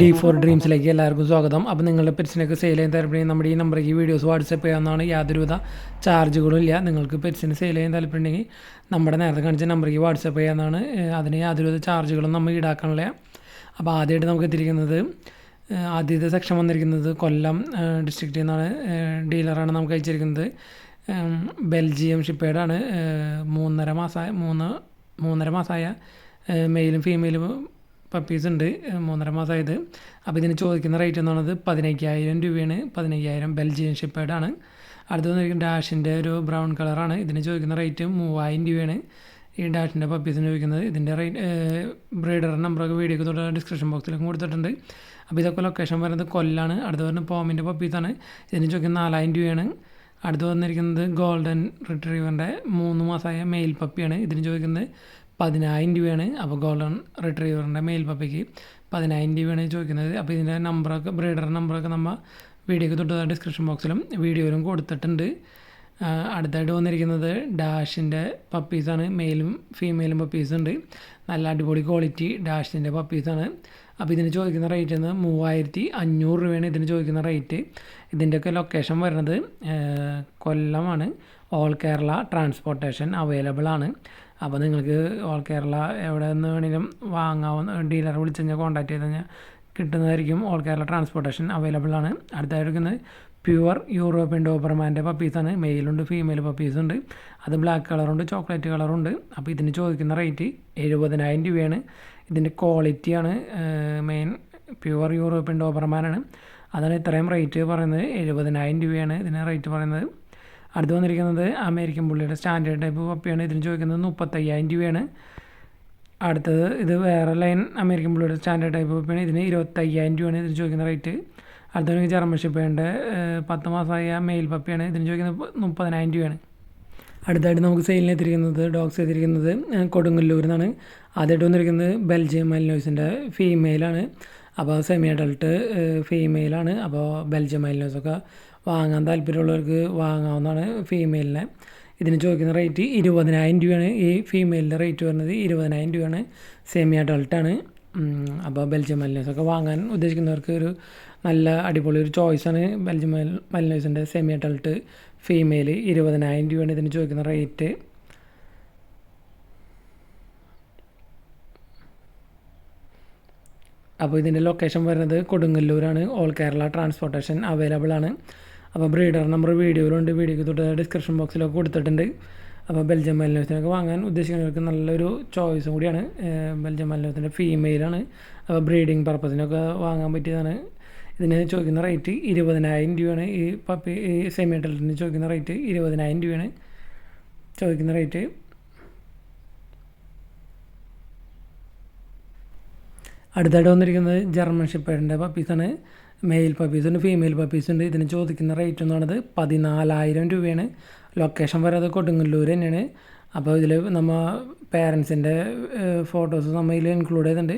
D four ഡ്രീംസിലേക്ക് എല്ലാവർക്കും സ്വാഗതം. അപ്പോൾ നിങ്ങളുടെ പെറ്റ്സിനൊക്കെ സെയിൽ ചെയ്യാൻ താല്പര്യം നമ്മുടെ ഈ നമ്പറേക്ക് വീഡിയോസ് വാട്സപ്പ് ചെയ്യാവുന്നതാണ്. യാതൊരുവിധ ചാർജുകളും ഇല്ല. നിങ്ങൾക്ക് പെറ്റ്സിന് സെയിൽ ചെയ്യാൻ താല്പര്യമുണ്ടെങ്കിൽ നമ്മുടെ നേരത്തെ കാണിച്ച നമ്പറേക്ക് വാട്സപ്പ് ചെയ്യാവുന്നതാണ്. അതിന് യാതൊരുവിധ ചാർജുകളും നമ്മൾ ഈടാക്കാനുള്ള അപ്പോൾ ആദ്യമായിട്ട് നമുക്ക് എത്തിയിരിക്കുന്നത് ആദ്യത്തെ സെക്ഷൻ വന്നിരിക്കുന്നത് കൊല്ലം ഡിസ്ട്രിക്റ്റിൽ നിന്നാണ് ഡീലറാണ് നമുക്ക് അയച്ചിരിക്കുന്നത്. ബെൽജിയം ഷിപ്പേഡാണ് മൂന്നര മാസമായ മൂന്ന് മൂന്നര മാസമായ മെയിലും ഫീമെയിലും പപ്പീസ് ഉണ്ട് മൂന്നര മാസമായത് അപ്പോൾ ഇതിന് ചോദിക്കുന്ന റേറ്റ് എന്ന് പറയുന്നത് പതിനയ്യായിരം രൂപയാണ്. പതിനയ്യായിരം ബെൽജിയൻ ഷിപ്പേഡാണ് അടുത്ത വന്നിരിക്കുന്ന ഡാഷിന്റെ ഒരു ബ്രൗൺ കളറാണ് ഇതിന് ചോദിക്കുന്ന റേറ്റ് മൂവായിരം രൂപയാണ്. ഈ ഡാഷിന്റെ പപ്പീസിന് ചോദിക്കുന്നത് ഇതിന്റെ റേറ്റ് ബ്രീഡർ നമ്പറൊക്കെ വീഡിയോ തൊട്ട് ഡിസ്ക്രിപ്ഷൻ ബോക്സിലൊക്കെ കൊടുത്തിട്ടുണ്ട്. അപ്പോൾ ഇതൊക്കെ ലൊക്കേഷൻ വരുന്നത് കൊല്ലാണ്. അടുത്ത് വരുന്നത് പോമിന്റെ പപ്പീസാണ് ഇതിന് ചോദിക്കുന്നത് നാലായിരം രൂപയാണ്. അടുത്ത് വന്നിരിക്കുന്നത് ഗോൾഡൻ റിട്രീവറിന്റെ മൂന്ന് മാസമായ മെയിൽ പപ്പിയാണ്. ഇതിന് ചോദിക്കുന്നത് പതിനായിരം രൂപയാണ്. അപ്പോൾ ഗോൾഡൻ റിട്രീവറിന്റെ മെയിൽ പപ്പിക്ക് പതിനായിരം രൂപയാണ് ചോദിക്കുന്നത്. അപ്പോൾ ഇതിന്റെ നമ്പറൊക്കെ ബ്രീഡർ നമ്പറൊക്കെ നമ്മൾ വീഡിയോക്ക് തൊട്ട് ഡിസ്ക്രിപ്ഷൻ ബോക്സിലും വീഡിയോയിലും കൊടുത്തിട്ടുണ്ട്. അടുത്തായിട്ട് വന്നിരിക്കുന്നത് ഡാഷിന്റെ പപ്പീസാണ് മെയിലും ഫീമെയിലും പപ്പീസ് ഉണ്ട്. നല്ല അടിപൊളി ക്വാളിറ്റി ഡാഷിന്റെ പപ്പീസാണ് അപ്പോൾ ഇതിന് ചോദിക്കുന്ന റേറ്റ് എന്ന് മൂവായിരത്തി അഞ്ഞൂറ് രൂപയാണ് ഇതിന് ചോദിക്കുന്ന റേറ്റ് ഇതിന്റെയൊക്കെ ലൊക്കേഷൻ വരുന്നത് കൊല്ലമാണ്. ഓൾ കേരള ട്രാൻസ്പോർട്ടേഷൻ അവൈലബിൾ ആണ്. അപ്പോൾ നിങ്ങൾക്ക് ഓൾ കേരള എവിടെ നിന്ന് വേണമെങ്കിലും വാങ്ങാവുന്ന ഡീലറെ വിളിച്ച് കഴിഞ്ഞാൽ കോൺടാക്ട് ചെയ്ത് കഴിഞ്ഞാൽ കിട്ടുന്നതായിരിക്കും ഓൾ കേരള ട്രാൻസ്പോർട്ടേഷൻ അവൈലബിൾ ആണ്. അടുത്തായിട്ട് എടുക്കുന്നത് പ്യുവർ യൂറോപ്യൻ ഡോബർമാന്റെ പപ്പീസാണ് മെയിലുണ്ട് ഫീമെയിൽ പപ്പീസുണ്ട് അത് ബ്ലാക്ക് കളറുണ്ട് ചോക്ലേറ്റ് കളറുണ്ട് അപ്പോൾ ഇതിന് ചോദിക്കുന്ന റേറ്റ് എഴുപതിനായിരം രൂപയാണ്. ഇതിന്റെ ക്വാളിറ്റിയാണ് മെയിൻ പ്യുവർ യൂറോപ്യൻ ഡോബർമാനാണ് അതാണ് ഇത്രയും റേറ്റ് പറയുന്നത്. എഴുപതിനായിരം രൂപയാണ് ഇതിന് റേറ്റ് പറയുന്നത്. അടുത്ത് വന്നിരിക്കുന്നത് അമേരിക്കൻ പുള്ളിയുടെ സ്റ്റാൻഡേർഡ് ടൈപ്പ് പപ്പിയാണ് ഇതിന് ചോദിക്കുന്നത് മുപ്പത്തയ്യായിരം രൂപയാണ്. അടുത്തത് ഇത് വേറെ ലൈൻ അമേരിക്കൻ പുള്ളിയുടെ സ്റ്റാൻഡേർഡ് ടൈപ്പ് പപ്പിയാണ് ഇതിന് ഇരുപത്തയ്യായിരം രൂപയാണ് ഇതിന് ചോദിക്കുന്ന റേറ്റ് അടുത്ത ജർമ്മൻ ഷിപ്പേന്റെ പത്ത് മാസമായ മെയിൽ പപ്പിയാണ്. ഇതിന് ചോദിക്കുന്നത് മുപ്പതിനായിരം രൂപയാണ്. അടുത്തായിട്ട് നമുക്ക് സെയിലിന് എത്തിയിരിക്കുന്നത് ഡോഗ്സ് എത്തിയിരിക്കുന്നത് കൊടുങ്ങല്ലൂർ നിന്നാണ് ആദ്യമായിട്ട് വന്നിരിക്കുന്നത് ബെൽജിയം മൈലിനോസിന്റെ ഫീമെയിലാണ്. അപ്പോൾ സെമി അഡൾട്ട് ഫീമെയിലാണ്. അപ്പോൾ ബെൽജിയം മൈലിനോസൊക്കെ വാങ്ങാൻ താല്പര്യമുള്ളവർക്ക് വാങ്ങാവുന്നതാണ് ഫീമെയിലിനെ. ഇതിന് ചോദിക്കുന്ന റേറ്റ് ഇരുപതിനായിരം രൂപയാണ്. ഈ ഫീമെയിലിന്റെ റേറ്റ് വരുന്നത് ഇരുപതിനായിരം രൂപയാണ്. സെമി അഡൾട്ടാണ്. അപ്പോൾ ബെൽജിയം മലിനേഴ്സൊക്കെ വാങ്ങാൻ ഉദ്ദേശിക്കുന്നവർക്ക് ഒരു നല്ല അടിപൊളി ഒരു ചോയ്സാണ് ബെൽജിയം മലിനേഴ്സിന്റെ സെമി അഡൾട്ട് ഫീമെയിൽ ഇരുപതിനായിരം രൂപയാണ് ഇതിന് ചോദിക്കുന്ന റേറ്റ് അപ്പോൾ ഇതിന്റെ ലൊക്കേഷൻ വരുന്നത് കൊടുങ്ങല്ലൂരാണ്. ഓൾ കേരള ട്രാൻസ്പോർട്ടേഷൻ അവൈലബിൾ ആണ്. അപ്പോൾ ബ്രീഡർ നമ്പർ വീഡിയോയിലുണ്ട് വീഡിയോയ്ക്ക് തൊട്ട് ഡിസ്ക്രിപ്ഷൻ ബോക്സിലൊക്കെ കൊടുത്തിട്ടുണ്ട്. അപ്പോൾ ബെൽജിയം മലിനത്തിനൊക്കെ വാങ്ങാൻ ഉദ്ദേശിക്കുന്നവർക്ക് നല്ലൊരു ചോയ്സും കൂടിയാണ്. ബെൽജിയം മലിനത്തിന്റെ ഫീമെയിലാണ് അപ്പോൾ ബ്രീഡിങ് പർപ്പസിനൊക്കെ വാങ്ങാൻ പറ്റിയതാണ്. ഇതിന് ചോദിക്കുന്ന റേറ്റ് ഇരുപതിനായിരം രൂപയാണ്. ഈ പപ്പി ഈ സെമി അഡൽട്ടിന് ചോദിക്കുന്ന റേറ്റ് ഇരുപതിനായിരം രൂപയാണ്. ചോദിക്കുന്ന റേറ്റ് അടുത്തായിട്ട് വന്നിരിക്കുന്നത് ജർമ്മൻ ഷിപ്പേഡിന്റെ പപ്പീസാണ് മെയിൽ പപ്പീസുണ്ട് ഫീമെയിൽ പപ്പീസുണ്ട് ഇതിന് ചോദിക്കുന്ന റേറ്റ് എന്ന് പറയുന്നത് പതിനാലായിരം രൂപയാണ്. ലൊക്കേഷൻ വരുന്നത് കൊടുങ്ങല്ലൂർ തന്നെയാണ്. അപ്പോൾ ഇതിൽ നമ്മൾ പേരൻസിന്റെ ഫോട്ടോസ് നമ്മൾ ഇതിൽ ഇൻക്ലൂഡ് ചെയ്തിട്ടുണ്ട്.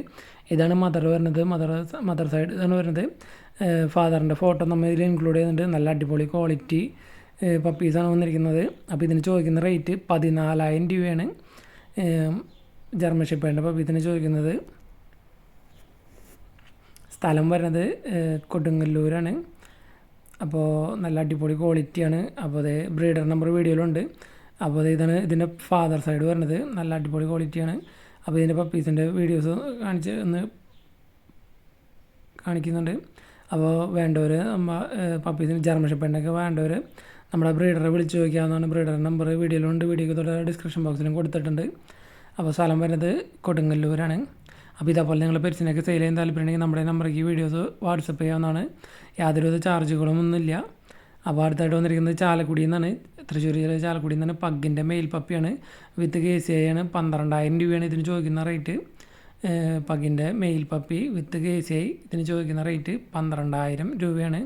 ഇതാണ് മദർ വരുന്നത്. മദർ മദർ സൈഡ് ഇതാണ് വരുന്നത്. ഫാദറിന്റെ ഫോട്ടോ നമ്മൾ ഇതിൽ ഇൻക്ലൂഡ് ചെയ്യുന്നുണ്ട് നല്ല അടിപൊളി ക്വാളിറ്റി പപ്പീസാണ് വന്നിരിക്കുന്നത്. അപ്പോൾ ഇതിന് ചോദിക്കുന്ന റേറ്റ് പതിനാലായിരം രൂപയാണ്. ജർമ്മൻ ഷിപ്പേഡിന്റെ പപ്പീസിന് ചോദിക്കുന്നത്. സ്ഥലം വരുന്നത് കൊടുങ്ങല്ലൂരാണ്. അപ്പോൾ നല്ല അടിപൊളി ക്വാളിറ്റിയാണ് അപ്പോൾ അത് ബ്രീഡർ നമ്പർ വീഡിയോയിലുണ്ട്. അപ്പോൾ അത് ഇതാണ് ഇതിന്റെ ഫാദർ സൈഡ് വരുന്നത്. നല്ല അടിപൊളി ക്വാളിറ്റിയാണ് അപ്പോൾ ഇതിന്റെ പപ്പീസിന്റെ വീഡിയോസ് കാണിച്ച് ഒന്ന് കാണിക്കുന്നുണ്ട്. അപ്പോൾ വേണ്ടവർ പപ്പീസിന് ജർമ്മൻ ഷെപ്പേണ്ടൊക്കെ വേണ്ടവർ നമ്മുടെ ബ്രീഡറെ വിളിച്ച് ചോദിക്കാവുന്നതാണ്. ബ്രീഡർ നമ്പർ വീഡിയോയിലുണ്ട്. തൊട്ട് ഡിസ്ക്രിപ്ഷൻ ബോക്സിലും കൊടുത്തിട്ടുണ്ട്. അപ്പോൾ സ്ഥലം വരുന്നത് കൊടുങ്ങല്ലൂരാണ്. അപ്പോൾ ഇതേപോലെ നിങ്ങൾ പെറ്റ്സിനൊക്കെ സെയിൽ ചെയ്യാൻ താല്പര്യമുണ്ടെങ്കിൽ നമ്മുടെ നമ്പറേക്ക് വീഡിയോസ് വാട്സപ്പ് ചെയ്യാവുന്നതാണ്. യാതൊരുവിധ ചാർജുകളും ഒന്നുമില്ല. അപ്പോൾ അടുത്തായിട്ട് വന്നിരിക്കുന്നത് ചാലക്കുടിയിൽ നിന്നാണ് തൃശ്ശൂർ ജില്ലയിലെ ചാലക്കുടിയിൽ നിന്നാണ് പഗ്ഗിന്റെ മെയിൽ പപ്പിയാണ് വിത്ത് കെ സി ഐ ആണ്. പന്ത്രണ്ടായിരം രൂപയാണ് ഇതിന് ചോദിക്കുന്ന rate പഗ്ഗിന്റെ male puppy with K C I ഇതിന് ചോദിക്കുന്ന റേറ്റ് പന്ത്രണ്ടായിരം രൂപയാണ്.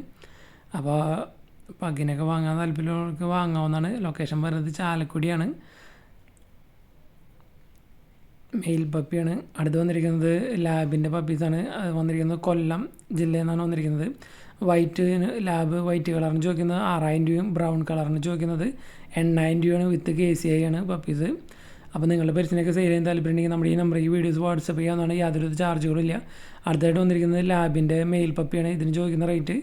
അപ്പോൾ പഗ്ഗിനൊക്കെ വാങ്ങാൻ താല്പര്യമുള്ളവർക്ക് വാങ്ങാവുന്നതാണ്. ലൊക്കേഷൻ വരുന്നത് ചാലക്കുടിയാണ്. മെയിൽ പപ്പിയാണ് അടുത്ത് വന്നിരിക്കുന്നത് ലാബിന്റെ പപ്പീസാണ് അത് വന്നിരിക്കുന്നത് കൊല്ലം ജില്ലയിൽ നിന്നാണ് വന്നിരിക്കുന്നത്. വൈറ്റ് ലാബ് വൈറ്റ് കളറിന് ചോദിക്കുന്നത് ആറായിരം രൂപയും ബ്രൗൺ കളറിന് ചോദിക്കുന്നത് എണ്ണായിരം രൂപയാണ് വിത്ത് കെ സി ഐ ആണ് പപ്പീസ് അപ്പോൾ നിങ്ങളുടെ പെറ്റ്സിനൊക്കെ സെയിൽ ചെയ്യാൻ താല്പര്യമുണ്ടെങ്കിൽ നമ്മുടെ ഈ നമ്പർ ഈ വീഡിയോസ് വാട്സപ്പ് ചെയ്യാവുന്നതാണ്. യാതൊരു ചാർജുകളും ഇല്ല. അടുത്തായിട്ട് വന്നിരിക്കുന്നത് ലാബിന്റെ മെയിൽ പപ്പിയാണ് ഇതിന് ചോദിക്കുന്ന റേറ്റ്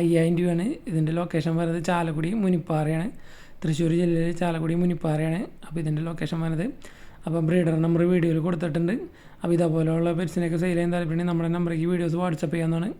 അയ്യായിരം രൂപയാണ്. ഇതിന്റെ ലൊക്കേഷൻ വരുന്നത് ചാലക്കുടി മുനിപ്പാറയാണ്. തൃശ്ശൂർ ജില്ലയിൽ ചാലക്കുടി മുനിപ്പാറയാണ്. അപ്പോൾ ഇതിന്റെ ലൊക്കേഷൻ വരുന്നത് അപ്പോൾ ബ്രീഡർ നമ്പർ വീഡിയോയിൽ കൊടുത്തിട്ടുണ്ട്. അപ്പോൾ ഇതേപോലെയുള്ള പെറ്റ്സിനൊക്കെ സെയിൽ ചെയ്യാൻ താല്പര്യമുണ്ടെങ്കിൽ നമ്മുടെ നമ്പറേക്ക് വീഡിയോസ് വാട്സപ്പ് ചെയ്യാവുന്നതാണ്.